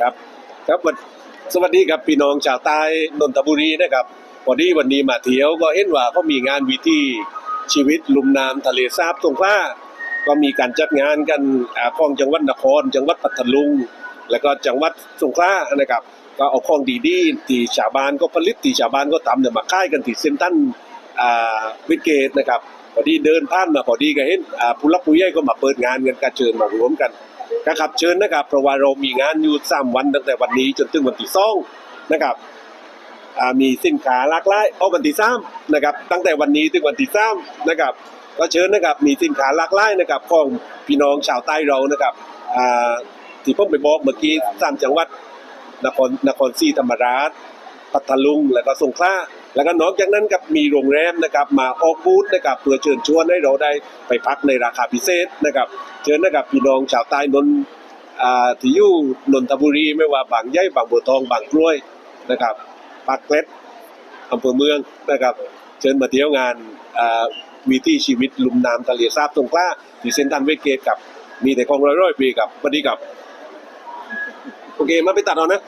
ครับ ครับสวัสดีครับพี่น้องชาวใต้นนทบุรีนะครับพอดีวันนี้มาเที่ยวก็เห็นว่าเขามีงานวิธีชีวิตลุ่มน้ำทะเลสาบสงขลาก็มีการจัดงานกันอ่าของจังหวัดนคร จังหวัดปัตตานีแล้วก็จังหวัดสงขลานะครับ ก็เอาของดีๆที่ชาวบ้านก็ผลิตที่ชาวบ้านก็ทำเนี่ยมาค่ายกันที่เซ็นทรัลอ่าวิเกตนะครับ พอดีเดินผ่านมาพอดีก็เห็นอ่าผู้รับผู้ใหญ่ก็มาเปิดงานกันการเชิญมารวมกันนะครับเชิญนะครับเพราะว่าเรามีงานอยู่สามวันตั้งแต่วันนี้จนถึงวันที่สองนะครับมีสินค้าหลากหลายเอาวันที่สามนะครับตั้งแต่วันนี้ถึงวันที่สามนะครับก็เชิญนะครับมีสินค้าหลากหลายนะครับของพี่น้องชาวใต้เรานะครับอ่าที่ผมไปบอกเมื่อกี้สามจังหวัดนครนครศรีธรรมราชพัทลุงแล้วก็สงขลา แล้วก็นอกจากนั้นกับมีโรงแรมนะครับมาออกบูธนะครับเพื่อเชิญชวนให้เราได้ไปพักในราคาพิเศษนะครับเชิญนะครับพี่น้องชาวใต้นนท์อ่าที่อยู่นนทบุรีไม่ว่าบางใหญ่บางบัวทองบางกล้วยนะครับปากเกร็ดอำเภอเมืองนะครับเชิญมาเที่ยวงานอ่าวิถีชีวิตลุ่มน้ำทะเลสาบสงขลาที่เซนทรัลเวสเกตกับมีแต่ของร้อยๆปีกับสวัสดีครับ โอเค มาไปตัดเอานะ